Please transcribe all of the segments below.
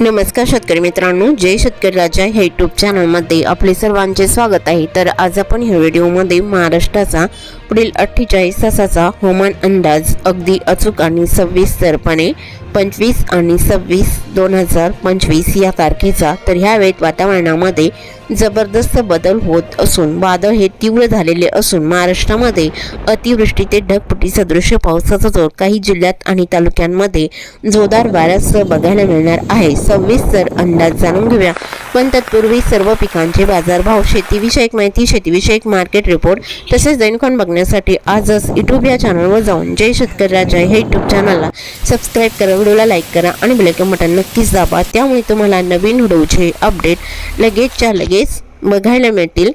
नमस्कार शेतकरी मित्रांनो जय शेतकरी राजा ह्या यूट्यूब चॅनलमध्ये आपले सर्वांचे स्वागत आहे. तर आज आपण ह्या व्हिडिओमध्ये महाराष्ट्राचा पुढील अठ्ठेचाळीस तासाचा हवामान अंदाज अगदी अचूक आणि सविस्तरपणे पंचवीस आणि सव्वीस दोन हजार पंचवीस या तारखेचा. तर ह्या वेळेत वातावरणामध्ये जबरदस्त बदल होत असून वादळ हे तीव्र झालेले असून महाराष्ट्रामध्ये अतिवृष्टी ते ढगपुटी सदृश्य पावसाचा जोर काही जिल्ह्यात आणि तालुक्यांमध्ये जोरदार वाऱ्यासह बघायला मिळणार आहे. सविस्तर अंदाज जाणून घेऊया. पण तत्पूर्वी सर्व पिकांचे बाजारभाव शेतीविषयक माहिती शेतीविषयक मार्केट रिपोर्ट तसेच दैनिकॉन बघण्यासाठी आजच यूट्यूब या चॅनलवर जाऊन जय शेतकरी राजा हे यूट्यूब चॅनलला सबस्क्राईब करा व्हिडिओला लाईक करा आणि बेलायकन बटन नक्कीच दाबा. त्यामुळे तुम्हाला नवीन व्हिडिओचे अपडेट लगेचच्या लगेच बघायला मिळतील.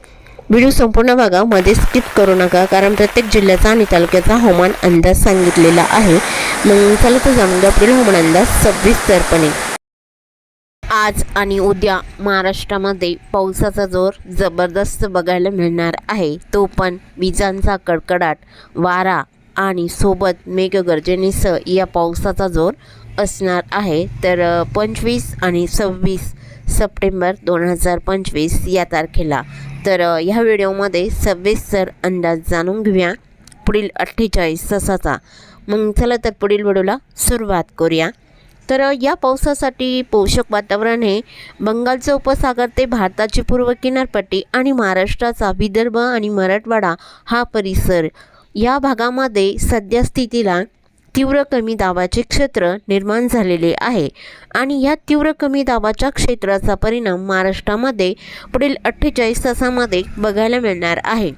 व्हिडिओ संपूर्ण बघा मध्ये स्किप करू नका कारण प्रत्येक जिल्ह्याचा आणि तालुक्याचा हवामान अंदाज सांगितलेला आहे. मग चला तर जाणून घ्या पुढील हवामान अंदाज सविस्तरपणे. आज आणि उद्या महाराष्ट्रामध्ये पावसाचा जोर जबरदस्त बघायला मिळणार आहे. तो पण विजांचा कडकडाट वारा आणि सोबत मेघगर्जनेसह या पावसाचा जोर असणार आहे. तर पंचवीस आणि सव्वीस सप्टेंबर दोन हजार पंचवीस या तारखेला. तर ह्या व्हिडिओमध्ये सविस्तर अंदाज जाणून घेऊया. पुढील अठ्ठेचाळीस तासाचा. मग चला तर पुढील व्हिडिओला सुरुवात करूया. तर या पावसासाठी पोषक वातावरण हे बंगालचा उपसागर ते भारताची पूर्व किनारपट्टी आणि महाराष्ट्राचा विदर्भ आणि मराठवाडा हा परिसर. या भागामध्ये सध्या स्थितीला तीव्र कमी दाबाचे क्षेत्र निर्माण झालेले आहे आणि या तीव्र कमी दाबाच्या क्षेत्राचा परिणाम महाराष्ट्रामध्ये पुढील अठ्ठेचाळीस तासामध्ये बघायला मिळणार आहे.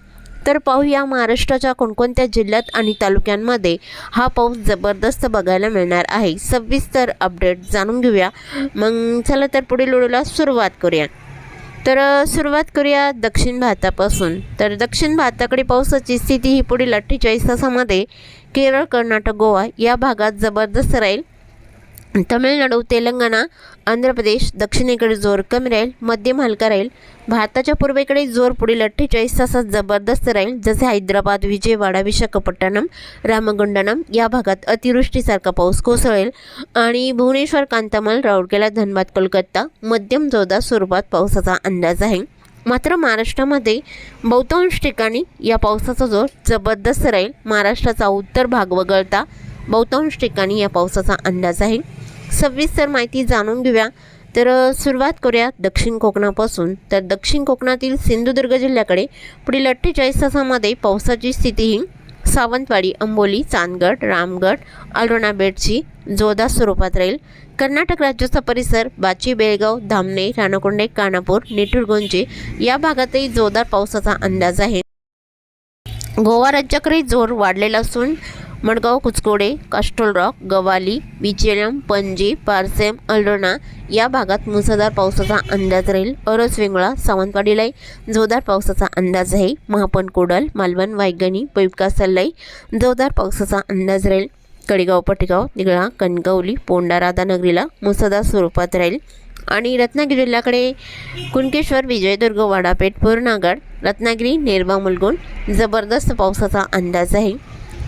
तर पाहूया महाराष्ट्राच्या कोणकोणत्या जिल्ह्यात आणि तालुक्यांमध्ये हा पाऊस जबरदस्त बघायला मिळणार आहे. सविस्तर अपडेट जाणून घेऊया. मग चला तर पुढील ओळीला सुरुवात करूया. तर सुरुवात करूया दक्षिण भारतापासून. तर दक्षिण भारताकडे पावसाची स्थिती ही पुढील अठ्ठेचाळीस तासामध्ये केरळ कर्नाटक गोवा या भागात जबरदस्त राहील. तमिळनाडू तेलंगणा आंध्र प्रदेश दक्षिणेकडे जोर कमी राहील मध्यम हलका राहील. भारताच्या पूर्वेकडे जोर पुढील अठ्ठेचाळीस तासात जबरदस्त राहील जसे हैदराबाद विजयवाडा विशाखापट्टणम रामगुंडनम या भागात अतिवृष्टीसारखा पाऊस कोसळेल. आणि भुवनेश्वर कांतामल राऊरकेला धनबाद कोलकाता मध्यम जोरदार स्वरूपात पावसाचा अंदाज आहे. मात्र महाराष्ट्रामध्ये बहुतांश ठिकाणी या पावसाचा जोर जबरदस्त राहील. महाराष्ट्राचा उत्तर भाग वगळता बहुतांश ठिकाणी या पावसाचा अंदाज आहे. सविस्तर माहिती जाणून घेऊया. तर सुरुवात करूया दक्षिण कोकणापासून. तर दक्षिण कोकणातील सिंधुदुर्ग जिल्ह्याकडे पुढील अठ्ठेचाळीस तासामध्ये पावसाची स्थिती ही सावंतवाडी अंबोली चांदगड रामगड अलोणा बेटची जोरदार स्वरूपात राहील. कर्नाटक राज्याचा परिसर बाची बेळगाव धामणे राणकोंडे कानापूर नेटूरगोंजे या भागातही जोरदार पावसाचा अंदाज आहे. गोवा राज्याकडे जोर वाढलेला असून मडगाव कुचकोडे कास्टोल रॉक गवाली विचेलम पणजी पारसेम अल्डोना या भागात मुसळधार पावसाचा अंदाज राहील. अरस वेंगळा सावंतवाडीलाही जोरदार पावसाचा अंदाज आहे. महापण कोडल मालवण वायगणी पैपका सल्लाई जोरदार पावसाचा अंदाज राहील. कडेगाव पटेगाव निगळा कणकवली पोंडा राधानगरीला मुसळधार स्वरूपात राहील. आणि रत्नागिरी जिल्ह्याकडे कुणकेश्वर विजयदुर्ग वाडापेठ पूर्णागड रत्नागिरी नेरवा मुलगुण जबरदस्त पावसाचा अंदाज आहे.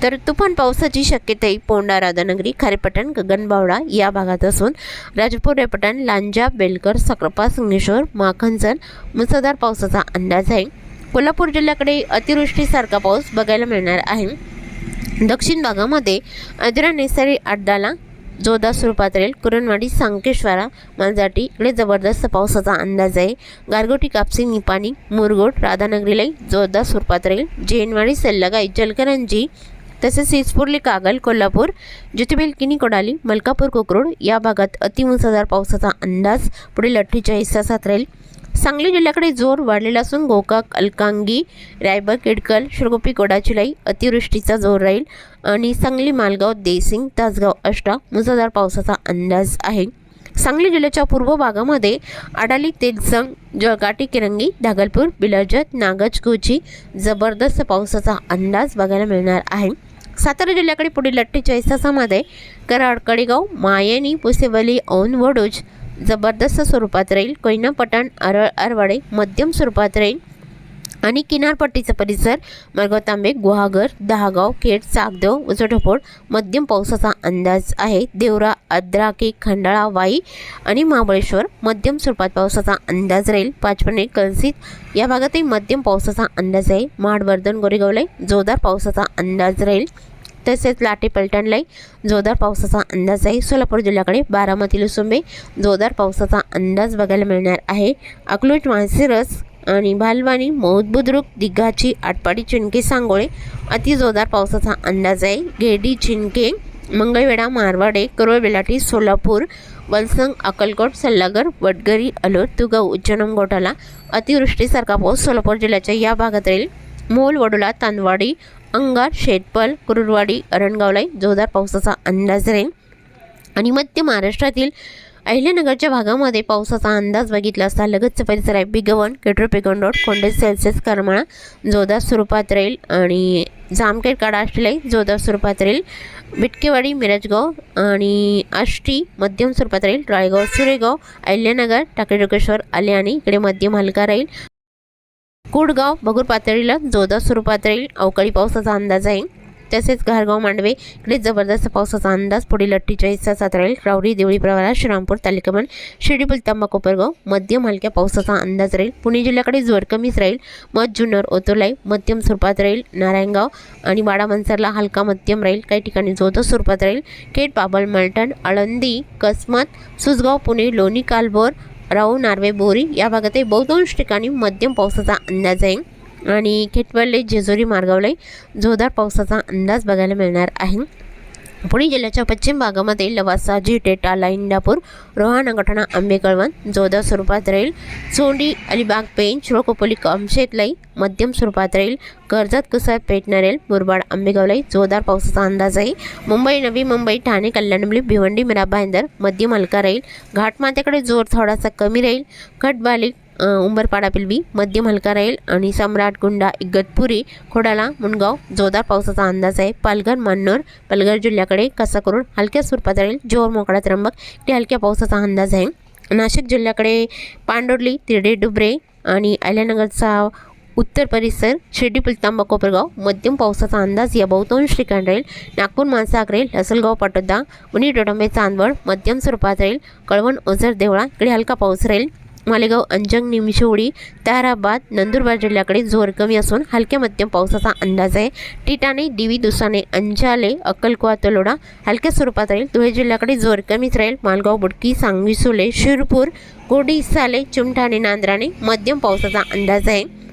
तर तुफान पावसाची शक्यताही पोंडा राधानगरी खारेपटण गगनबावडा या भागात असून राजपूर रेपटण लांजा बेलकर सक्रापा सिंगेश्वर माखनजन मुसळधार पावसाचा अंदाज आहे. कोल्हापूर जिल्ह्याकडे अतिवृष्टीसारखा पाऊस बघायला मिळणार आहे. दक्षिण भागामध्ये अद्रा नेसारी अड्डाला जोरदार स्वरूपात राहील. कुरणवाडी सांकेश्वरा मांजाटी इकडे जबरदस्त पावसाचा अंदाज आहे. गारगोटी कापसी निपाणी मुरगोड राधानगरीलाही जोरदार स्वरूपात राहील. जैनवाडी सल्लागाई जलकरंजी तसेच सिचपुर्ली कागल कोल्हापूर ज्योतिबेलकिनी कोडाली मलकापूर कोकरोड या भागात अतिमुसळधार पावसाचा अंदाज. पुढील अठ्ठेचाळीस तासात राहील. सांगली जिल्ह्याकडे जोर वाढलेला असून गोकाक अलकांगी रायबग केडकल शिरगोपी कोडाचिलाई अतिवृष्टीचा जोर राहील. आणि सांगली मालगाव देसिंग तासगाव अष्टा मुसळधार पावसाचा अंदाज आहे. सांगली जिल्ह्याच्या पूर्व भागामध्ये आडाली तेलसंग जळगाटी किरंगी धागलपूर बिलजत नागजगोची जबरदस्त पावसाचा अंदाज बघायला मिळणार आहे. सातारा जिल्ह्याकडे पुढील अठ्ठेचाळीस तासामध्ये कराड कडेगाव मायनी पुसेवली औन वडोज जबरदस्त स्वरूपात राहील. कोयना पठाण आरळ आरवाडे मध्यम स्वरूपात राहील. आणि किनारपट्टीचा परिसर मार्गाव तांबे गुहागर दहागाव खेड चाकदेव उजटोपोड मध्यम पावसाचा अंदाज आहे. देवरा अद्राकी खंडाळा वाई आणि महाबळेश्वर मध्यम स्वरूपात पावसाचा अंदाज राहील. पाचपणे कलसीत या भागातही मध्यम पावसाचा अंदाज आहे. माडवर्धन गोरेगावलाई जोरदार पावसाचा अंदाज राहील. तसेच लाटे पलटणलाही जोरदार पावसाचा अंदाज आहे. सोलापूर जिल्ह्याकडे बारामती लुसुंबे जोरदार पावसाचा अंदाज बघायला मिळणार आहे. अकलूज माळशिरस आणि भालवानी मौद बुद्रुक दिघाची आटपाडी चिणके सांगोळे अति जोरदार पावसाचा अंदाज आहे. गेडी चिणके मंगळवेढा मारवाडे करोळ बेलाटी सोलापूर वलसंग अक्कलकोट सल्लागर वडगरी अलोट तुगाव उज्जैन गोटाला अतिवृष्टीसारखा पाऊस सोलापूर जिल्ह्याच्या या भागात राहील. मोल वडोला तांदवाडी अंगार शेतपल कुरुरवाडी अरणगावलाई जोरदार पावसाचा अंदाज राहील. आणि मध्य महाराष्ट्रातील अहिल्यानगरच्या भागामध्ये पावसाचा अंदाज बघितला असता लगतचा परिसर आहे. बिगवन केट्रो रोड कोंडे सेल्सिअस करमाळा जोरदार स्वरूपात राहील आणि जामखेड काडा आष्टीलाही जोरदार स्वरूपात राहील बिटकेवाडी मिरजगाव आणि आष्टी मध्यम स्वरूपात राहील रायगाव सुरेगाव अहिल्यानगर टाकेडोकेश्वर आले आणि इकडे मध्यम हलका राहील कुडगाव बगूर पातळीला जोरदार स्वरूपात राहील अवकाळी पावसाचा अंदाज आहे. तसेच घारगाव मांडवे इकडे जबरदस्त पावसाचा अंदाज. पुढील अठ्ठेचाळीस तासात राहील रावडी देवळी प्रवारा श्रीरामपूर तालुक्यामध्ये शिडीपूल तांबा कोपरगाव मध्यम हलक्या पावसाचा अंदाज राहील. पुणे जिल्ह्याकडे जोर कमीच राहील. मध जुन्नर ओतोलाई मध्यम स्वरूपात राहील. नारायणगाव आणि वाडा मनसरला हलका मध्यम राहील. काही ठिकाणी जोरदार स्वरूपात राहील. केट बाबल मलटण आळंदी कसमत सुसगाव पुणे लोणी कालभोर राऊ नार्वे बोरी या भागातही बहुतांश ठिकाणी मध्यम पावसाचा अंदाज आहे. आणि खेटवले जेजुरी मार्गावलाही जोरदार पावसाचा अंदाज बघायला मिळणार आहे. पुणे जिल्ह्याच्या पश्चिम भागामध्ये लवासा जिटेटा इंदापूर रोहाणा गठाणा आंबेकळवण जोरदार स्वरूपात राहील. चोंडी अलिबाग पेन रोकोपोली कमशेतलाई मध्यम स्वरूपात राहील. कर्जत कुसाब पेटणारेल मुरबाड आंबेगावलाई जोरदार पावसाचा अंदाज आहे. मुंबई नवी मुंबई ठाणे कल्याणमुली भिवंडी मिरा भाईंदर मध्यम हलका राहील. घाटमाथ्याकडे जोर थोडासा कमी राहील. खटबालिक उंबरपाडा पिलवी मध्यम हलका राहील आणि सम्राट गुंडा इगतपुरी खोडाला मुंडगाव जोरदार पावसाचा अंदाज आहे. पालघर मान्नोर पालघर जिल्ह्याकडे कसा करून हलक्या स्वरूपात राहील? जोर मोकळा त्र्यंबक ते हलक्या पावसाचा अंदाज आहे. नाशिक जिल्ह्याकडे पांडोर्ली तिरडे डुबरे आणि अहिल्यानगरचा उत्तर परिसर शिर्डी पुलतांबा कोपरगाव मध्यम पावसाचा अंदाज या बहुतांश ठिकाणी राहील. नागपूर माणसाक राहील लसलगाव पाटोदा उनी डोडंबे चांदवड मध्यम स्वरूपात राहील. कळवण ओझर देवळा इकडे हलका पाऊस राहील. मालेगाव अंजंग निमशेवडी ताराबाद नंदुरबार जिल्ह्याकडे जोर कमी असून हलक्या मध्यम पावसाचा अंदाज आहे. टिटाणे दिवी दुसाने अंजाले अक्कलकुवा तलोडा हलक्या स्वरूपात राहील. धुळे जिल्ह्याकडे जोर कमीच राहील. मालगाव बुडकी सांगवी सुले शिरपूर कोडी साले चिमठाणे नांद्राणे मध्यम पावसाचा अंदाज आहे.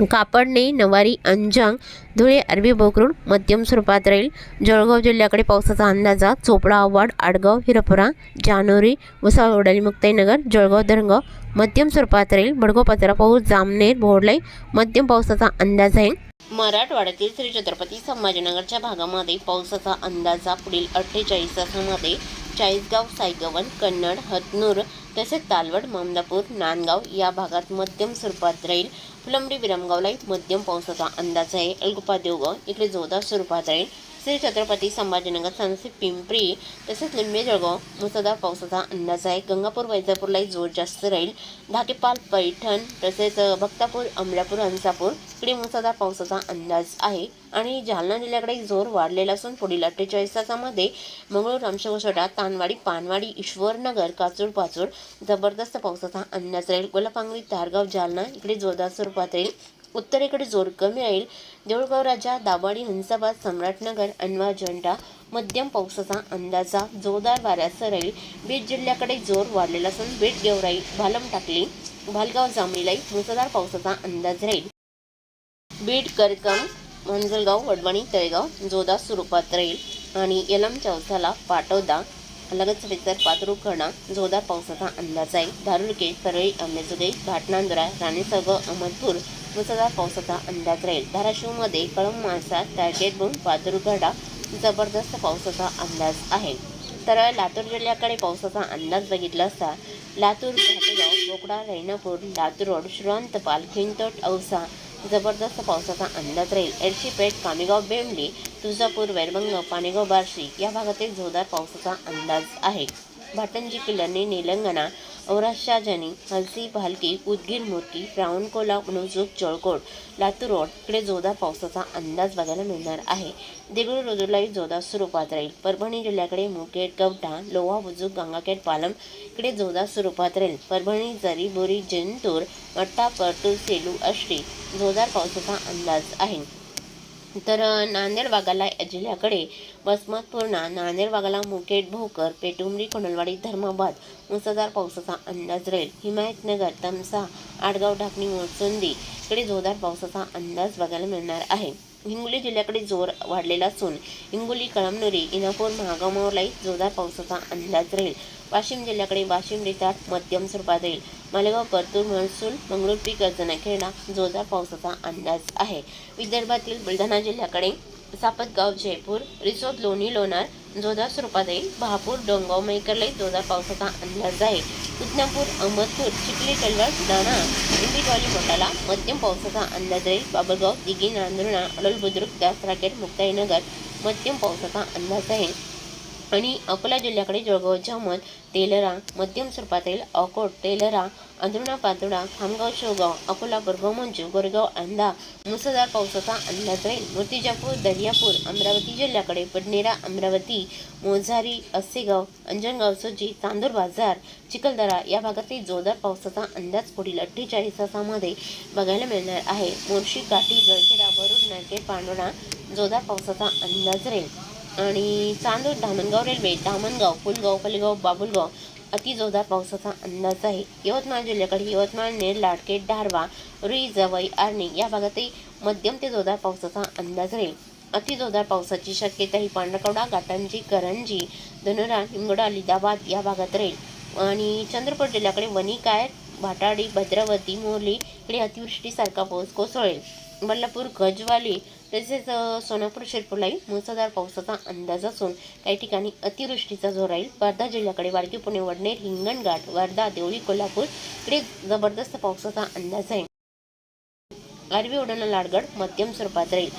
कापडणे नवारी अंजांग धुळे अरबी बोकरूड मध्यम स्वरूपात राहील. जळगाव जिल्ह्याकडे पावसाचा अंदाजा चोपडा आव्हाड आडगाव हिरपुरा जानोरी वसाळ ओडाली मुक्ताईनगर जळगाव धरणगाव मध्यम स्वरूपात राहील. बडगाव पाचरा पाऊस जामनेर भोडलाई मध्यम पावसाचा अंदाज आहे. मराठवाड्यातील श्री छत्रपती संभाजीनगरच्या भागामध्ये पावसाचा अंदाजा पुढील अठ्ठेचाळीस तासामध्ये चाळीसगाव सायगवन कन्नड हतनूर तसेच तालवड ममदापूर नांदगाव या भागात मध्यम स्वरूपात राहील. फुलंबरी विरमगावलाही मध्यम पावसाचा अंदाज आहे अलगुपा देवगाव इकडे जोरदार स्वरूपात राहील. श्री छत्रपती संभाजीनगर सनसी पिंपरी तसेच लिंबे जळगाव मुसळधार पावसाचा अंदाज आहे. गंगापूर वैजापूरलाही जोर जास्त राहील. धाकेपाल पैठण तसेच भक्तापूर अमलापूर हंसापूर इकडे मुसळधार पावसाचा अंदाज आहे. आणि जालना जिल्ह्याकडे जोर वाढलेला असून पुढील अठ्ठेचाळीस तासामध्ये मंगळूर रामशेवसोटा तानवाडी पानवाडी ईश्वरनगर काचूर पाचूर जबरदस्त पावसाचा अंदाज राहील. गोलापांगरी तारगाव जालना इकडे जोरदार स्वरूपात राहील. उत्तरेकडे जोर कमी राहील. देऊळगाव राजा दाबाडी हंसाबाद सम्राटनगर अनवा झंडा मध्यम पावसाचा अंदाजा जोरदार वाऱ्यासह राहील. बीड जिल्ह्याकडे जोर वाढलेला असून बीड गेवराई भालम टाकली भालगाव जांभळीलाई मुसळधार पावसाचा अंदाज राहील. बीड करकम मंजलगाव वडवणी तळेगाव जोरदार स्वरूपात राहील. आणि यलम चौसाला पाटोदा लगतच परिसर पातळूकडा जोरदार पावसाचा अंदाज आहे. धारुलके परळी अंबेजोगाई घाटनांदुरा राणेसग अहमदपूर मुसळधार पावसाचा अंदाज राहील. धाराशिवमध्ये कळम माणसा टार्गेट बून पातळूकडा जबरदस्त पावसाचा अंदाज आहे. तर लातूर जिल्ह्याकडे पावसाचा अंदाज बघितला असता लातूर घाटेगाव बोकडा रैनापूर लातूर रोड श्रवंतपाल खिंतोट औसा जबरदस्त पावसाचा अंदाज राहील. एडशीपेठ कामेगाव बेंबली तुळजापूर वैरभंग पाणेगाव बार्शी या भागातील जोरदार पावसाचा अंदाज आहे. भाटंजी किल्ल्याने निलंगणा औराष्टा जनी हलसी भालकी उदगीर मोती रावणकोला उणुजूक जळकोट लातूर रोड इकडे जोरदार पावसाचा अंदाज बघायला मिळणार आहे. देगलूर रोजलाही जोरदार स्वरूपात राहील. परभणी जिल्ह्याकडे मुखेड गवठा लोहा बुजुक गंगाखेड पालम इकडे जोरदार स्वरूपात राहील. परभणी जरी बोरी जिंतूर मट्टा परतूर सेलू अष्टी जोरदार पावसाचा अंदाज आहे. तर नांदेड वाघाला जिल्ह्याकडे वसमतपूर्णा नांदेड वाघाला मुकेट भोकर पेटुंबरी कोंडलवाडी धर्माबाद मुसळधार पावसाचा अंदाज राहील. हिमायतनगर तमसा आडगाव ढाकणी मोचुंदी इकडे जोरदार पावसाचा अंदाज बघायला मिळणार आहे. हिंगोली जिल्ह्याकडे जोर वाढलेला असून हिंगोली कळमनुरी इनापूर महागामावरलाही जोरदार पावसाचा अंदाज राहील. वाशिम जिल्ह्याकडे वाशिम रिताट मध्यम स्वरूपात राहील. मालेगाव परतूर महसूल मंगळूर पीक अर्जना खेळणा जोरदार पावसाचा अंदाज आहे. विदर्भातील बुलढाणा जिल्ह्याकडे सापतगाव जयपूर रिसोद लोणी लोणार जोरदार स्वरूपात येईल बहापूर डोंगाव मेकरलाई जोरदार पावसाचा अंदाज आहे. उदनापूर अहमदपूर चिखली कलवड दाणा इंदिवाली मोठाला मध्यम पावसाचा अंदाज राहील. बाबळगाव दिघी नांदुर्णा अलोल बुद्रुक दास राकेट मुक्ताईनगर मध्यम पावसाचा अंदाज आहे. आणि अकोला जिल्ह्याकडे जळगाव जामोद तेलरा मध्यम स्वरूपातील अकोट तेलरा अंधुणा पातोडा खामगाव शेवगाव अकोला गोरगाव मंजू गोरगाव अंधा मुसळधार पावसाचा अंदाज राहील. मूर्तिजापूर दर्यापूर अमरावती जिल्ह्याकडे पडनेरा अमरावती मोझारी अस्सेगाव अंजनगाव सुजी चांदूर बाजार चिखलदरा या भागातील जोरदार पावसाचा अंदाज पुढील अठ्ठेचाळीस तासामध्ये बघायला मिळणार आहे. मोर्शी काठी जळखेडा वरुड नरके पांडोळा जोरदार पावसाचा अंदाज राहील. आणि चांदूर धामणगाव रेल्वे धामणगाव पुलगाव पलेगाव बाबुलगाव अति जोरदार पावसाचा अंदाज आहे. यवतमाळ जिल्ह्याकडे यवतमाळ नेर लाडके डारवा रुई जवई आर्णी या भागातही मध्यम ते जोरदार पावसाचा अंदाज राहील. अति जोरदार पावसाची शक्यता ही पांढरकवडा घाटांजी करंजी धनुरा हिंगडा लिदाबाद या भागात राहील. आणि चंद्रपूर जिल्ह्याकडे वणी काय भाटाडी भद्रावती मोरली इकडे अतिवृष्टीसारखा पाऊस कोसळेल. बल्लापूर गजवाली तसेच सोनापूर शिरपूरलाही मुसळधार पावसाचा अंदाज असून काही ठिकाणी अतिवृष्टीचा जोर राहील. वर्धा जिल्ह्याकडे वाडकी पुणे वडनेर हिंगणघाट वर्धा देवळी कोल्हापूर इकडे जबरदस्त पावसाचा अंदाज आहे. आरवी उडणं लाडगड मध्यम स्वरूपात राहील.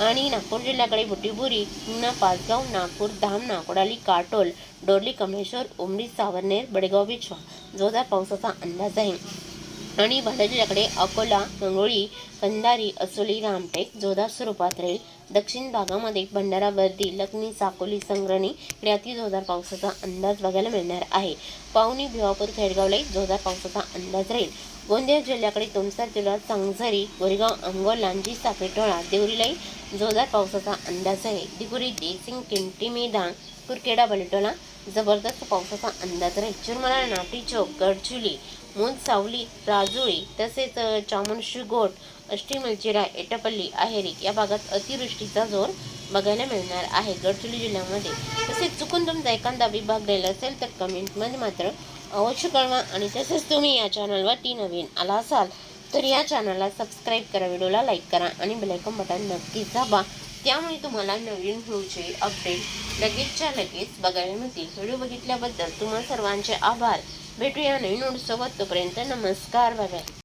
आणि नागपूर जिल्ह्याकडे बुटीबुरी हिंगणा पाचगाव नागपूर धामणा कोडाली काटोल डोरली कमलेश्वर उमरी सावरनेर बडेगाव बिछवा जोरदार पावसाचा अंदाज आहे. आणि वर्धा जिल्ह्याकडे अकोला गंगोळी कंधारी असोली रामटेक जोधा स्वरूपात राहील. दक्षिण भागामध्ये भंडारा वर्दी लखनी साकोली संग्रणी यातील जोरदार पावसाचा अंदाज बघायला मिळणार आहे. पावनी भिवापूर खेडगावलाही जोरदार पावसाचा अंदाज राहील. गोंदिया जिल्ह्याकडे तुमसर जिल्हा सांगझरी गोरेगाव अंगोल लांजी सापेटोळा देवरीलाही जोरदार पावसाचा अंदाज आहे. दिगुरी देसिंग किंटी मैदान कुरखेडा बलिटोला जबरदस्त पावसाचा अंदाज राहील. चिरमला नाटी चौक गडचिली सावली राजुळी तसेच अ, चामुंडशी गोट अष्टीमलचिरा एटापल्ली आहेरी या भागात अतिवृष्टीचा जोर बघायला मिळणार आहे. गडचिरोली जिल्ह्यामध्ये तसेच चुकून तुमचा एखादा विभाग गेला असेल तर कमेंटमध्ये मात्र अवश्य कळवा आणि तसेच तुम्ही या चॅनलवरती नवीन आला असाल तर या चॅनलला सबस्क्राईब करा व्हिडिओला लाईक करा आणि बेलायकॉन बटन नक्कीच दाबा. त्यामुळे तुम्हाला नवीन व्ह्यूचे अपडेट लगेचच्या लगेच बघायला मिळतील. व्हिडिओ बघितल्याबद्दल तुम्हा सर्वांचे आभार. भेटूया नवीन सोबत. तोपर्यंत नमस्कार बाय